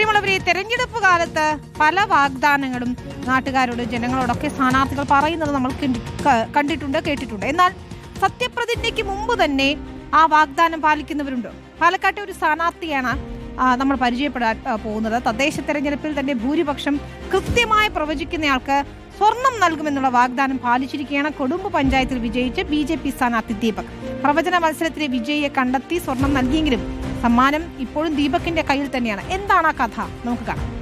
പ്രിയമുള്ളവരെ തെരഞ്ഞെടുപ്പ് കാലത്ത് പല വാഗ്ദാനങ്ങളും നാട്ടുകാരോട് ജനങ്ങളോടൊക്കെ സ്ഥാനാർത്ഥികൾ പറയുന്നത് നമ്മൾ കണ്ടിട്ടുണ്ട് കേട്ടിട്ടുണ്ട്. എന്നാൽ സത്യപ്രതിജ്ഞയ്ക്ക് മുമ്പ് തന്നെ ആ വാഗ്ദാനം പാലിക്കുന്നവരുണ്ട്? പാലക്കാട്ടെ ഒരു സ്ഥാനാർത്ഥിയാണ് നമ്മൾ പരിചയപ്പെടാൻ പോകുന്നത്. തദ്ദേശ തെരഞ്ഞെടുപ്പിൽ തന്നെ ഭൂരിപക്ഷം കൃത്യമായി പ്രവചിക്കുന്നയാൾക്ക് സ്വർണം നൽകുമെന്നുള്ള വാഗ്ദാനം പാലിച്ചിരിക്കുകയാണ് കൊടുമ്പ് പഞ്ചായത്തിൽ വിജയിച്ച് ബി ജെ പി സ്ഥാനാർത്ഥി ദീപക്. പ്രവചന മത്സരത്തിലെ വിജയിയെ കണ്ടെത്തി സ്വർണം നൽകിയെങ്കിലും സമ്മാനം ഇപ്പോഴും ദീപകിന്റെ കയ്യിൽ തന്നെയാണ്. എന്താണ് ആ കഥ? നമുക്ക് കാണാം.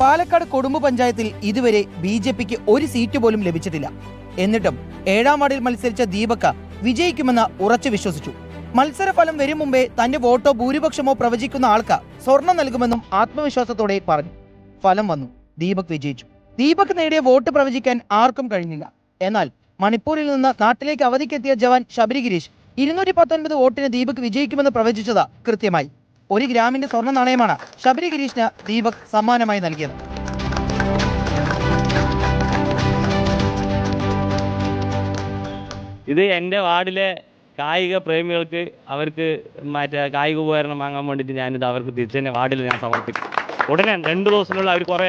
പാലക്കാട് കൊടുമ്പ് പഞ്ചായത്തിൽ ഇതുവരെ ബി ജെ പിക്ക് ഒരു സീറ്റ് പോലും ലഭിച്ചിട്ടില്ല. എന്നിട്ടും ഏഴാം വാർഡിൽ മത്സരിച്ച ദീപക്ക വിജയിക്കുമെന്ന് ഉറച്ചു വിശ്വസിച്ചു. മത്സരഫലം വരും മുമ്പേ തന്റെ വോട്ടോ ഭൂരിപക്ഷമോ പ്രവചിക്കുന്ന ആൾക്ക് സ്വർണം നൽകുമെന്നും ആത്മവിശ്വാസത്തോടെ പറഞ്ഞു. ഫലം വന്നു. ദീപക് വിജയിച്ചു. ദീപക് നേടിയ വോട്ട് പ്രവചിക്കാൻ ആർക്കും കഴിഞ്ഞില്ല. എന്നാൽ മണിപ്പൂരിൽ നിന്ന് നാട്ടിലേക്ക് അവധിക്കെത്തിയ ജവാൻ ശബരി ഗിരീഷ് ഇരുന്നൂറ്റി പത്തൊൻപത് വോട്ടിന് ദീപക് വിജയിക്കുമെന്ന് പ്രവചിച്ചത് കൃത്യമായി. ഒരു ഗ്രാമിന്റെ സ്വർണ നാണയമാണ് ശബരി ഗിരീഷിന് ദീപക് സമ്മാനമായി നൽകിയത്. ഇത് എന്റെ വാർഡിലെ കായിക പ്രേമികൾക്ക് അവർക്ക് മറ്റേ കായിക ഉപകരണം വാങ്ങാൻ വേണ്ടിയിട്ട് ഞാനിത് അവർക്ക് തിരിച്ച് തന്നെ വാർഡിൽ ഞാൻ സമർപ്പിക്കും ഉടനെ രണ്ട് ദിവസത്തിനുള്ളിൽ അവർ കുറേ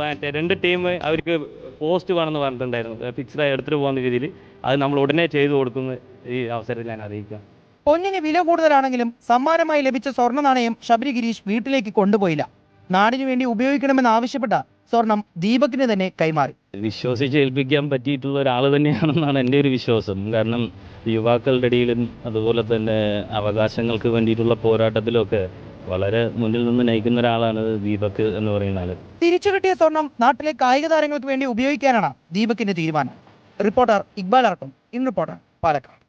മറ്റേ രണ്ട് ടീം അവർക്ക് പോസ്റ്റ് വേണമെന്ന് പറഞ്ഞിട്ടുണ്ടായിരുന്നു. ഫിക്സ്ഡ് എടുത്തിട്ട് പോകുന്ന രീതിയിൽ അത് നമ്മൾ ഉടനെ ചെയ്തു കൊടുക്കുന്ന ഈ അവസരത്തിൽ ഞാൻ അറിയിക്കാം പൊന്നിന് വില കൂടുതലാണെങ്കിലും സമ്മാനമായി ലഭിച്ച സ്വർണ നാണയം ശബരി ഗിരീഷ് വീട്ടിലേക്ക് കൊണ്ടുപോയില്ല. നാടിനു വേണ്ടി ഉപയോഗിക്കണമെന്ന് ആവശ്യപ്പെട്ട സ്വർണം ദീപകിന് തന്നെ കൈമാറി. വിശ്വസിച്ച് ഏൽപ്പിക്കാൻ പറ്റിയിട്ടുള്ള ഒരാൾ തന്നെയാണെന്നാണ് എന്റെ ഒരു വിശ്വാസം. കാരണം യുവാക്കളുടെ ഇടയിലും അതുപോലെ തന്നെ അവകാശങ്ങൾക്ക് വേണ്ടിയിട്ടുള്ള പോരാട്ടത്തിലൊക്കെ വളരെ മുന്നിൽ നിന്ന് നയിക്കുന്ന ഒരാളാണ് ദീപക് എന്ന് പറയുന്ന ആൾ. തിരിച്ചു കിട്ടിയ സ്വർണം നാട്ടിലെ കായിക താരങ്ങൾക്ക് വേണ്ടി ഉപയോഗിക്കാനാണ് ദീപക്കിന്റെ തീരുമാനം. Reporter Iqbal Arkam in reporter Palakkad.